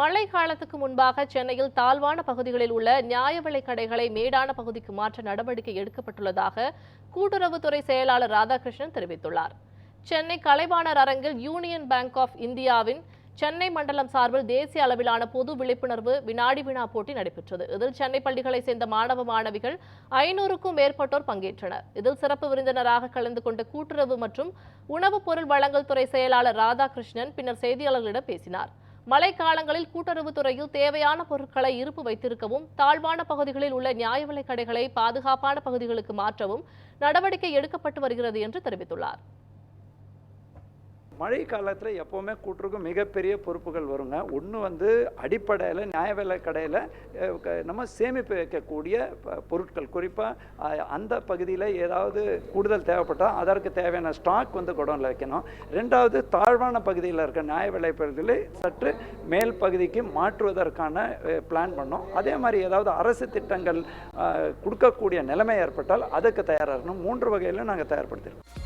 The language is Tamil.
மழை காலத்துக்கு முன்பாக சென்னையில் தாழ்வான பகுதிகளில் உள்ள நியாய விலை கடைகளை மேடான பகுதிக்கு மாற்ற நடவடிக்கை எடுக்கப்பட்டுள்ளதாக கூட்டுறவுத்துறை செயலாளர் ராதாகிருஷ்ணன் தெரிவித்துள்ளார். சென்னை கலைவாணர் அரங்கில் யூனியன் பேங்க் ஆஃப் இந்தியாவின் சென்னை மண்டலம் சார்பில் தேசிய அளவிலான பொது விழிப்புணர்வு வினாடி வினா போட்டி நடைபெற்றது. இதில் சென்னை பள்ளிகளைச் சேர்ந்த மாணவ மாணவிகள் ஐநூறுக்கும் மேற்பட்டோர் பங்கேற்றனர். இதில் சிறப்பு விருந்தினராக கலந்து கொண்ட கூட்டுறவு மற்றும் உணவுப் பொருள் வழங்கல் துறை செயலாளர் ராதாகிருஷ்ணன் பின்னர் செய்தியாளர்களிடம் பேசினார். மழைக்காலங்களில் கூட்டுறவுத் துறையில் தேவையான பொருட்களை இருப்பு வைத்திருக்கவும் தாழ்வான பகுதிகளில் உள்ள நியாய விலைக் கடைகளை பாதுகாப்பான பகுதிகளுக்கு மாற்றவும் நடவடிக்கை எடுக்கப்பட்டு வருகிறது என்று தெரிவித்துள்ளார். மழை காலத்தில் எப்போவுமே கூட்டுருக்கும் மிகப்பெரிய பொறுப்புகள் வருங்க. ஒன்று வந்து அடிப்படையில் நியாய விலை கடையில் க- நம்ம சேமிப்பு வைக்கக்கூடிய ப- பொருட்கள். குறிப்பாக அந்த பகுதியில் ஏதாவது கூடுதல் தேவைப்பட்டால் அதற்கு தேவையான ஸ்டாக் வந்து குடோனில் வைக்கணும். ரெண்டாவது தாழ்வான பகுதியில் இருக்க நியாய விலை பகுதியில் சற்று மேல் பகுதிக்கு மாற்றுவதற்கான பிளான் பண்ணோம். அதே மாதிரி ஏதாவது அரசு திட்டங்கள் கொடுக்கக்கூடிய நிலைமை ஏற்பட்டால் அதுக்கு தயாராகணும் மூன்று வகையிலும் நாங்கள் தயார்படுத்திருக்கோம்.